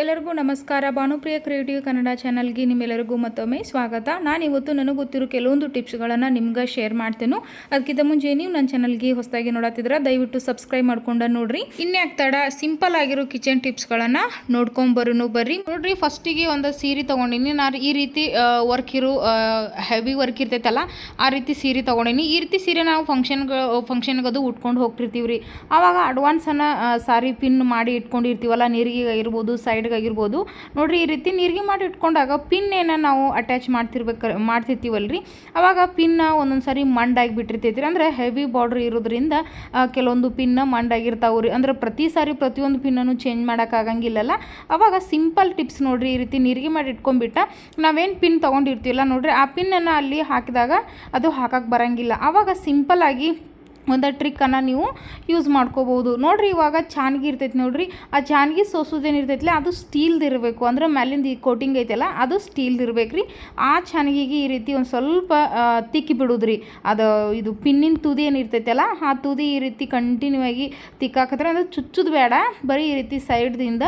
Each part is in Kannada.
ಎಲ್ಲರಿಗೂ ನಮಸ್ಕಾರ. ಭಾನುಪ್ರಿಯ ಕ್ರಿಯೇಟಿವ್ ಕನ್ನಡ ಚಾನಲ್ಗೆ ನಿಮ್ಮೆಲ್ಲರಿಗೂ ಮತ್ತೊಮ್ಮೆ ಸ್ವಾಗತ. ನಾನು ಇವತ್ತು ನನಗೆ ಗೊತ್ತಿರೋ ಕೆಲವೊಂದು ಟಿಪ್ಸ್ಗಳನ್ನು ನಿಮ್ಗೆ ಶೇರ್ ಮಾಡ್ತೇನೆ. ಅದಕ್ಕಿಂತ ಮುಂಚೆ ನೀವು ನನ್ನ ಚಾನಲ್ಗೆ ಹೊಸದಾಗಿ ನೋಡತ್ತಿದ್ರೆ ದಯವಿಟ್ಟು ಸಬ್ಸ್ಕ್ರೈಬ್ ಮಾಡ್ಕೊಂಡು ನೋಡ್ರಿ. ಇನ್ಯಾಕ್ ತಡ ಸಿಂಪಲ್ ಆಗಿರೋ ಕಿಚನ್ ಟಿಪ್ಸ್ಗಳನ್ನು ನೋಡ್ಕೊಂಬರೋನು ಬರ್ರಿ. ನೋಡ್ರಿ, ಫಸ್ಟಿಗೆ ಒಂದು ಸೀರೆ ತೊಗೊಂಡಿನಿ. ನಾನು ಈ ರೀತಿ ವರ್ಕ್ ಇರೋ ಹೆವಿ ವರ್ಕ್ ಇರ್ತೈತಲ್ಲ, ಆ ರೀತಿ ಸೀರೆ ತೊಗೊಂಡಿನಿ. ಈ ರೀತಿ ಸೀರೆ ನಾವು ಫಂಕ್ಷನ್ಗೆ ಫಂಕ್ಷನ್ಗೆ ಅದು ಉಟ್ಕೊಂಡು ಹೋಗ್ತಿರ್ತೀವಿ ರೀ ಆವಾಗ ಅಡ್ವಾನ್ಸನ್ನು ಸಾರಿ ಪಿನ್ ಮಾಡಿ ಇಟ್ಕೊಂಡಿರ್ತೀವಲ್ಲ, ನೀರಿಗೆ ಇರ್ಬೋದು ಸೈಡ್ಗೆ ಆಗಿರ್ಬೋದು ನೋಡಿರಿ, ಈ ರೀತಿ ನೀರಿಗೆ ಮಾಡಿ ಇಟ್ಕೊಂಡಾಗ ಪಿನ್ ನಾವು ಅಟ್ಯಾಚ್ ಮಾಡ್ತಿರ್ಬೇಕು, ಮಾಡ್ತಿರ್ತೀವಲ್ರಿ? ಅವಾಗ ಪಿನ್ನ ಒಂದೊಂದು ಸಾರಿ ಮಂಡಾಗಿ ಬಿಟ್ಟಿರ್ತೈತಿ ರೀ ಅಂದರೆ ಹೆವಿ ಬಾರ್ಡ್ರ್ ಇರೋದ್ರಿಂದ ಕೆಲವೊಂದು ಪಿನ್ನ ಮಂಡಾಗಿರ್ತಾವೆ ರೀ ಅಂದರೆ ಪ್ರತಿ ಸಾರಿ ಪ್ರತಿಯೊಂದು ಪಿನ್ನನ್ನು ಚೇಂಜ್ ಮಾಡೋಕ್ಕಾಗಂಗಿಲ್ಲಲ್ಲ ಅವಾಗ ಸಿಂಪಲ್ ಟಿಪ್ಸ್ ನೋಡಿರಿ, ಈ ರೀತಿ ನೀರಿಗೆ ಮಾಡಿ ಇಟ್ಕೊಂಡ್ಬಿಟ್ಟ ನಾವೇನು ಪಿನ್ ತೊಗೊಂಡಿರ್ತೀವಲ್ಲ ನೋಡಿರಿ, ಆ ಪಿನ್ನನ್ನು ಅಲ್ಲಿ ಹಾಕಿದಾಗ ಅದು ಹಾಕಕ್ಕೆ ಬರೋಂಗಿಲ್ಲ. ಆವಾಗ ಸಿಂಪಲ್ ಆಗಿ ಒಂದು ಟ್ರಿಕ್ಕನ್ನು ನೀವು ಯೂಸ್ ಮಾಡ್ಕೋಬೋದು ನೋಡಿರಿ ಇವಾಗ ಚಾನ್ಗಿ ಇರ್ತೈತಿ ನೋಡಿರಿ. ಆ ಚಾನ್ಗಿ ಸೋಸೋದೇನು ಇರ್ತೈತಿಲ್ಲ ಅದು ಸ್ಟೀಲ್ದು ಇರಬೇಕು. ಅಂದ್ರೆ ಮೇಲಿಂದ ಈ ಕೋಟಿಂಗ್ ಐತಲ್ಲ, ಅದು ಸ್ಟೀಲ್ದು ಇರ್ಬೇಕು ರೀ ಆ ಚಾನ್ಗಿಗೆ ಈ ರೀತಿ ಒಂದು ಸ್ವಲ್ಪ ತಿಕ್ಕಿ ಬಿಡೋದ್ರಿ. ಅದು ಇದು ಪಿನ್ನಿನ ತುದಿ ಏನು ಇರ್ತೈತಲ್ಲ, ಆ ತುದಿ ಈ ರೀತಿ ಕಂಟಿನ್ಯೂ ಆಗಿ ತಿಕ್ಕಾಕತ್ರ ಅದು ಚುಚ್ಚುದು ಬೇಡ. ಬರೀ ಈ ರೀತಿ ಸೈಡ್ದಿಂದ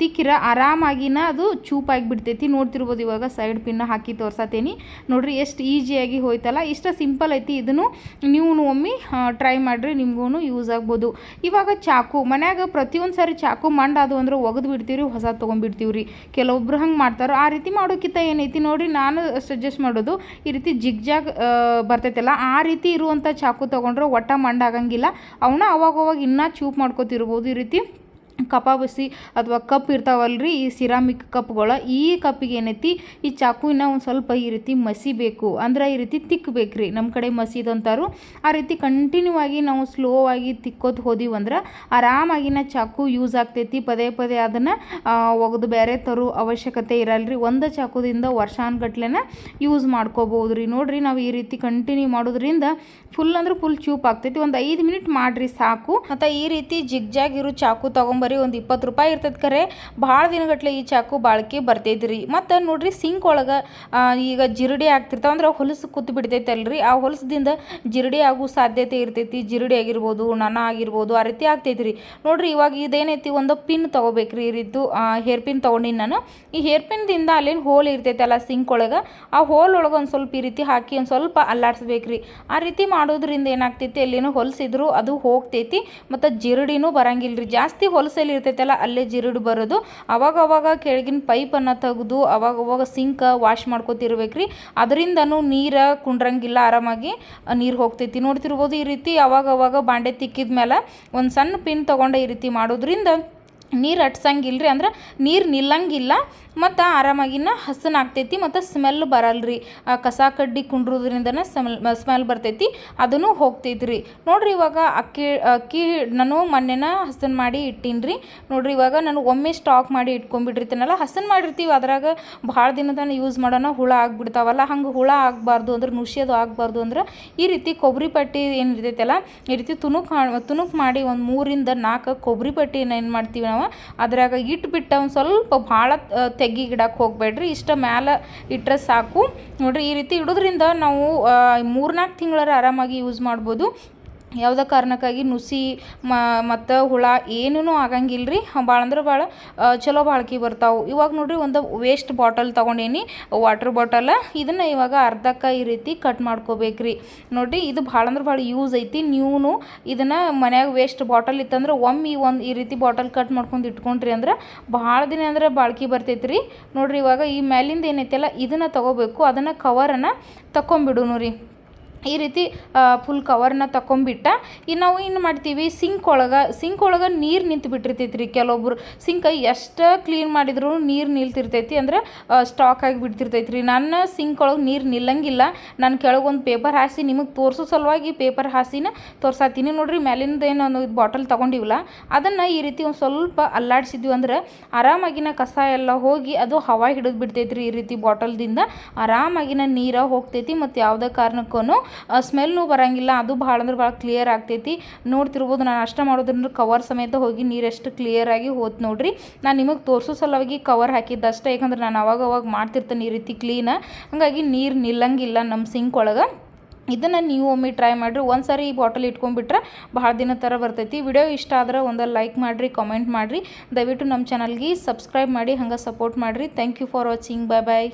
ತಿಕ್ಕಿರ ಆರಾಮಾಗಿನ ಅದು ಚೂಪಾಗಿ ಬಿಡ್ತೈತಿ ನೋಡ್ತಿರ್ಬೋದು ಇವಾಗ ಸೈಡ್ ಪಿನ್ನ ಹಾಕಿ ತೋರ್ಸತ್ತೇನಿ ನೋಡಿರಿ ಎಷ್ಟು ಈಸಿಯಾಗಿ ಹೋಯ್ತಲ್ಲ, ಇಷ್ಟ ಸಿಂಪಲ್ ಐತಿ. ಇದನ್ನು ನೀವು ಒಮ್ಮೆ ಟ್ರೈ ಮಾಡಿರಿ ನಿಮ್ಗೂ ಯೂಸ್ ಆಗ್ಬೋದು. ಇವಾಗ ಚಾಕು, ಮನ್ಯಾಗ ಪ್ರತಿಯೊಂದು ಸಾರಿ ಚಾಕು ಮಂಡಾದು ಅಂದ್ರೆ ಒಗೆದು ಬಿಡ್ತೀವಿ ಹೊಸ ತೊಗೊಂಡ್ಬಿಡ್ತೀವಿ ರೀ ಕೆಲವೊಬ್ರು ಹಂಗೆ ಮಾಡ್ತಾರೆ. ಆ ರೀತಿ ಮಾಡೋಕ್ಕಿಂತ ಏನೈತಿ ನೋಡಿ ನಾನು ಸಜೆಸ್ಟ್ ಮಾಡೋದು, ಈ ರೀತಿ ಜಿಗ್ಜಾಗ್ ಬರ್ತೈತಲ್ಲ, ಆ ರೀತಿ ಇರುವಂಥ ಚಾಕು ತೊಗೊಂಡ್ರೆ ಒಟ್ಟ ಮಂಡಾಗಂಗಿಲ್ಲ ಅವನ್ನ ಅವಾಗವಾಗ ಅವಾಗ ಇನ್ನೂ ಚೂಪ್ ಮಾಡ್ಕೊತಿರ್ಬೋದು ಈ ರೀತಿ. ಕಪಾಬಸಿ ಅಥವಾ ಕಪ್ ಇರ್ತಾವಲ್ರಿ, ಈ ಸಿರಾಮಿಕ್ ಕಪ್ಗಳು. ಈ ಕಪ್ಪಿಗೆ ಏನೈತಿ? ಈ ಚಾಕುವಿನ ಒಂದು ಸ್ವಲ್ಪ ಈ ರೀತಿ ಮಸಿಬೇಕು. ಅಂದ್ರೆ ಈ ರೀತಿ ತಿಕ್ಕಬೇಕ್ರಿ ನಮ್ಮ ಕಡೆ ಮಸೀದು ಅಂತಾರು ಆ ರೀತಿ ಕಂಟಿನ್ಯೂ ಆಗಿ ನಾವು ಸ್ಲೋ ಆಗಿ ತಿಕ್ಕೋದು ಹೋದಿವಿ ಅಂದ್ರೆ ಆರಾಮಾಗಿನ ಚಾಕು ಯೂಸ್ ಆಗ್ತೈತಿ. ಪದೇ ಪದೇ ಅದನ್ನು ಒಗೆದು ಬೇರೆ ತರೋ ಅವಶ್ಯಕತೆ ಇರಲ್ರಿ. ಒಂದು ಚಾಕುದಿಂದ ವರ್ಷಾನ್ಗಟ್ಲೆನ ಯೂಸ್ ಮಾಡ್ಕೋಬೋದು ರೀ ನೋಡ್ರಿ, ನಾವು ಈ ರೀತಿ ಕಂಟಿನ್ಯೂ ಮಾಡೋದ್ರಿಂದ ಫುಲ್ ಅಂದ್ರೆ ಫುಲ್ ಚೂಪ್ ಆಗ್ತೈತಿ. ಒಂದು ಐದು ಮಿನಿಟ್ ಮಾಡ್ರಿ ಸಾಕು. ಮತ್ತು ಈ ರೀತಿ ಜಿಗ್ಜಾಗಿರೋ ಚಾಕು ತೊಗೊಂಬರಿ ಒಂದು ಇಪ್ಪತ್ತು ರೂಪಾಯಿ ಇರ್ತೈತೆ ಖರೆ ಭಾಳ ದಿನಗಟ್ಲೆ ಈ ಚಾಕು ಬಾಳಿಕೆ ಬರ್ತೈತಿ ರೀ ಮತ್ತು ನೋಡ್ರಿ ಸಿಂಕ್ ಒಳಗೆ ಈಗ ಜಿರಡಿ ಆಗ್ತಿರ್ತಾವ ಅಂದ್ರೆ ಹೊಲಸು ಕೂತು ಬಿಡ್ತೈತಲ್ರಿ. ಆ ಹೊಲಸದಿಂದ ಜಿರಡಿ ಆಗೋ ಸಾಧ್ಯತೆ ಇರ್ತೈತಿ. ಜಿರಡಿ ಆಗಿರ್ಬೋದು ನನ ಆಗಿರ್ಬೋದು, ಆ ರೀತಿ ಆಗ್ತೈತಿ ರೀ ನೋಡ್ರಿ ಇವಾಗ ಇದೇನೈತಿ, ಒಂದು ಪಿನ್ ತೊಗೋಬೇಕ್ರಿ ಈ ರೀತಿ ಹೇರ್ ಪಿನ್ ತೊಗೊಂಡಿನಿ ನಾನು. ಈ ಹೇರ್ ಪಿನ್ದಿಂದ ಅಲ್ಲೇನು ಹೋಲ್ ಇರ್ತೈತಲ್ಲ ಸಿಂಕ್ ಒಳಗೆ, ಆ ಹೋಲ್ ಒಳಗೆ ಒಂದು ಸ್ವಲ್ಪ ಈ ರೀತಿ ಹಾಕಿ ಒಂದು ಸ್ವಲ್ಪ ಅಲ್ಲಾಡಿಸ್ಬೇಕ್ರಿ. ಆ ರೀತಿ ಮಾಡೋದ್ರಿಂದ ಏನಾಗ್ತೈತಿ, ಅಲ್ಲೇನೋ ಹೊಲಸಿದ್ರು ಅದು ಹೋಗ್ತೈತಿ, ಮತ್ತು ಜಿರಡಿನೂ ಬರಂಗಿಲ್ಲ ರೀ ಜಾಸ್ತಿ ಹೊಲಸಲ್ಲಿ ಇರ್ತೈತಲ್ಲ, ಅಲ್ಲೇ ಜಿರಡು ಬರೋದು. ಅವಾಗ ಅವಾಗ ಕೆಳಗಿನ ಪೈಪನ್ನು ತೆಗೆದು ಅವಾಗ ಅವಾಗ ಸಿಂಕ್ ವಾಶ್ ಮಾಡ್ಕೊತಿರ್ಬೇಕ್ರಿ. ಅದರಿಂದನೂ ನೀರು ಕುಂಡ್ರಂಗಿಲ್ಲ, ಆರಾಮಾಗಿ ನೀರು ಹೋಗ್ತೈತಿ. ನೋಡ್ತಿರ್ಬೋದು ಈ ರೀತಿ ಅವಾಗ ಅವಾಗ ಬಾಂಡೆ ತಿಕ್ಕಿದ ಮೇಲೆ ಒಂದು ಸಣ್ಣ ಪಿನ್ ತೊಗೊಂಡು ಈ ರೀತಿ ಮಾಡೋದ್ರಿಂದ ನೀರು ಅಟ್ಸಂಗಿಲ್ಲ ರೀ ಅಂದ್ರೆ ನೀರು ನಿಲ್ಲಂಗಿಲ್ಲ, ಮತ್ತು ಆರಾಮಾಗಿನ ಹಸನ ಆಗ್ತೈತಿ ಮತ್ತು ಸ್ಮೆಲ್ ಬರಲ್ರಿ. ಆ ಕಸ ಕಡ್ಡಿ ಕುಂಡ್ರೋದ್ರಿಂದನೇ ಸ್ಮೆಲ್ ಸ್ಮೆಲ್ ಬರ್ತೈತಿ, ಅದನ್ನು ಹೋಗ್ತೈತಿ ರೀ ನೋಡಿರಿ ಇವಾಗ ಅಕ್ಕಿ ಅಕ್ಕಿ ನಾನು ಮೊನ್ನೆನ ಹಸನ್ ಮಾಡಿ ಇಟ್ಟೀನಿ ರೀ ನೋಡಿರಿ ಇವಾಗ ನಾನು ಒಮ್ಮೆ ಸ್ಟಾಕ್ ಮಾಡಿ ಇಟ್ಕೊಂಡ್ಬಿಟ್ಟಿರ್ತೀನಲ್ಲ ಹಸನ್ ಮಾಡಿರ್ತೀವಿ, ಅದ್ರಾಗ ಭಾಳ ದಿನದ ಯೂಸ್ ಮಾಡೋಣ, ಹುಳ ಆಗ್ಬಿಡ್ತಾವಲ್ಲ, ಹಂಗೆ ಹುಳ ಆಗಬಾರ್ದು ಅಂದ್ರೆ, ನುಷಿಯೋದು ಆಗಬಾರ್ದು ಅಂದ್ರೆ, ಈ ರೀತಿ ಕೊಬ್ಬರಿ ಪಟ್ಟಿ ಏನು ಇರ್ತೈತಲ್ಲ ಈ ರೀತಿ ತುಣುಕು ತುಣುಕು ಮಾಡಿ ಒಂದು ಮೂರಿಂದ ನಾಲ್ಕು ಕೊಬ್ಬರಿ ಪಟ್ಟಿನ ಏನು ಮಾಡ್ತೀವಿ ನಾವು ಅದ್ರಾಗ ಇಟ್ಬಿಟ್ಟು ಒಂದು ಸ್ವಲ್ಪ ಭಾಳ ತೆಗಿಗಿಡಕ್ಕೆ ಹೋಗಬೇಡ್ರಿ. ಇಷ್ಟ ಮ್ಯಾಲೆ ಇಟ್ಟರೆ ಸಾಕು. ನೋಡ್ರಿ, ಈ ರೀತಿ ಇಡೋದ್ರಿಂದ ನಾವು ಮೂರ್ನಾಲ್ಕು ತಿಂಗಳರ ಆರಾಮಾಗಿ ಯೂಸ್ ಮಾಡ್ಬೋದು. ಯಾವುದೇ ಕಾರಣಕ್ಕಾಗಿ ನುಸಿ ಮತ್ತು ಹುಳ ಏನೂ ಆಗಂಗಿಲ್ಲ ರೀ ಭಾಳ ಅಂದ್ರೆ ಭಾಳ ಚಲೋ ಬಾಳ್ಕೆ ಬರ್ತಾವೆ. ಇವಾಗ ನೋಡಿರಿ ಒಂದು ವೇಸ್ಟ್ ಬಾಟಲ್ ತೊಗೊಂಡೇನಿ ವಾಟ್ರ್ ಬಾಟಲ್ ಇದನ್ನು ಇವಾಗ ಅರ್ಧಕ್ಕೆ ಈ ರೀತಿ ಕಟ್ ಮಾಡ್ಕೋಬೇಕ್ರಿ. ನೋಡಿರಿ, ಇದು ಭಾಳ ಅಂದ್ರೆ ಭಾಳ ಯೂಸ್ ಐತಿ. ನೀವು ಇದನ್ನು ಮನ್ಯಾಗ ವೇಸ್ಟ್ ಬಾಟಲ್ ಇತ್ತಂದ್ರೆ ಒಮ್ಮೆ ಒಂದು, ಈ ರೀತಿ ಬಾಟಲ್ ಕಟ್ ಮಾಡ್ಕೊಂಡು ಇಟ್ಕೊಂಡ್ರಿ ಅಂದ್ರೆ ಭಾಳ ದಿನ ಅಂದ್ರೆ ಬಾಳ್ಕೆ ಬರ್ತೈತಿ ರೀ ನೋಡಿರಿ, ಇವಾಗ ಈ ಮೇಲಿಂದ ಏನೈತಲ್ಲ, ಇದನ್ನು ತೊಗೋಬೇಕು. ಅದನ್ನು ಕವರನ್ನು ತಕೊಂಬಿಡುನು ರೀ ಈ ರೀತಿ ಫುಲ್ ಕವರ್ನ ತಗೊಂಬಿಟ್ಟ ಇನ್ನು ನಾವು ಏನು ಮಾಡ್ತೀವಿ ಸಿಂಕ್ ಒಳಗೆ ಸಿಂಕ್ ಒಳಗೆ ನೀರು ನಿಂತು ಬಿಟ್ಟಿರ್ತೈತಿ ರೀ ಕೆಲವೊಬ್ರು. ಸಿಂಕ್ ಎಷ್ಟು ಕ್ಲೀನ್ ಮಾಡಿದ್ರು ನೀರು ನಿಲ್ತಿರ್ತೈತಿ ಅಂದ್ರೆ ಸ್ಟಾಕ್ ಆಗಿ ಬಿಡ್ತಿರ್ತೈತಿ ರೀ ನನ್ನ ಸಿಂಕ್ ಒಳಗೆ ನೀರು ನಿಲ್ಲಂಗಿಲ್ಲ. ನಾನು ಕೆಳಗೊಂದು ಪೇಪರ್ ಹಾಸಿ ನಿಮಗೆ ತೋರಿಸೋ ಸಲುವಾಗಿ ಪೇಪರ್ ಹಾಸಿನ ತೋರ್ಸಾತೀನಿ. ನೋಡ್ರಿ ಮೇಲಿಂದ ಏನು ಒಂದು ಬಾಟಲ್ ತೊಗೊಂಡಿವಲ್ಲ, ಅದನ್ನು ಈ ರೀತಿ ಒಂದು ಸ್ವಲ್ಪ ಅಲ್ಲಾಡಿಸಿದ್ವಿ ಅಂದ್ರೆ, ಆರಾಮಾಗಿನ ಕಸ ಎಲ್ಲ ಹೋಗಿ ಅದು ಹವಾ ಹಿಡಿದು ಬಿಡ್ತೈತಿ ರೀ ಈ ರೀತಿ ಬಾಟಲ್ದಿಂದ ಆರಾಮಾಗಿನ ನೀರು ಹೋಗ್ತೈತಿ ಮತ್ತು ಯಾವುದೇ ಕಾರಣಕ್ಕೂ ಸ್ಮೆಲ್ನು ಬರೋಂಗಿಲ್ಲ. ಅದು ಭಾಳ ಅಂದ್ರೆ ಭಾಳ ಕ್ಲಿಯರ್ ಆಗ್ತೈತಿ. ನೋಡ್ತಿರ್ಬೋದು, ನಾನು ಅಷ್ಟ ಮಾಡೋದ್ರಿಂದ ಕವರ್ ಸಮೇತ ಹೋಗಿ ನೀರು ಎಷ್ಟು ಕ್ಲಿಯರಾಗಿ ಹೋತ್ ನೋಡ್ರಿ. ನಾನು ನಿಮಗೆ ತೋರಿಸೋ ಸಲುವಾಗಿ ಕವರ್ ಹಾಕಿದ್ದಷ್ಟೇ ಯಾಕಂದ್ರೆ ನಾನು ಅವಾಗ ಅವಾಗ ಮಾಡ್ತಿರ್ತೇನೆ ಈ ರೀತಿ ಕ್ಲೀನ ಹಾಗಾಗಿ ನೀರು ನಿಲ್ಲಂಗಿಲ್ಲ ನಮ್ಮ ಸಿಂಕ್ ಒಳಗೆ. ಇದನ್ನು ನೀವು ಒಮ್ಮೆ ಟ್ರೈ ಮಾಡಿರಿ. ಒಂದು ಸಾರಿ ಈ ಬಾಟಲ್ ಇಟ್ಕೊಂಡ್ಬಿಟ್ರೆ ಭಾಳ ದಿನ ಥರ ಬರ್ತೈತಿ. ವಿಡಿಯೋ ಇಷ್ಟ ಆದ್ರೆ ಒಂದು ಲೈಕ್ ಮಾಡಿರಿ ಕಾಮೆಂಟ್ ಮಾಡಿರಿ. ದಯವಿಟ್ಟು ನಮ್ಮ ಚಾನಲ್ಗೆ ಸಬ್ಸ್ಕ್ರೈಬ್ ಮಾಡಿ, ಹಂಗೆ ಸಪೋರ್ಟ್ ಮಾಡಿರಿ. Thank you for watching bye bye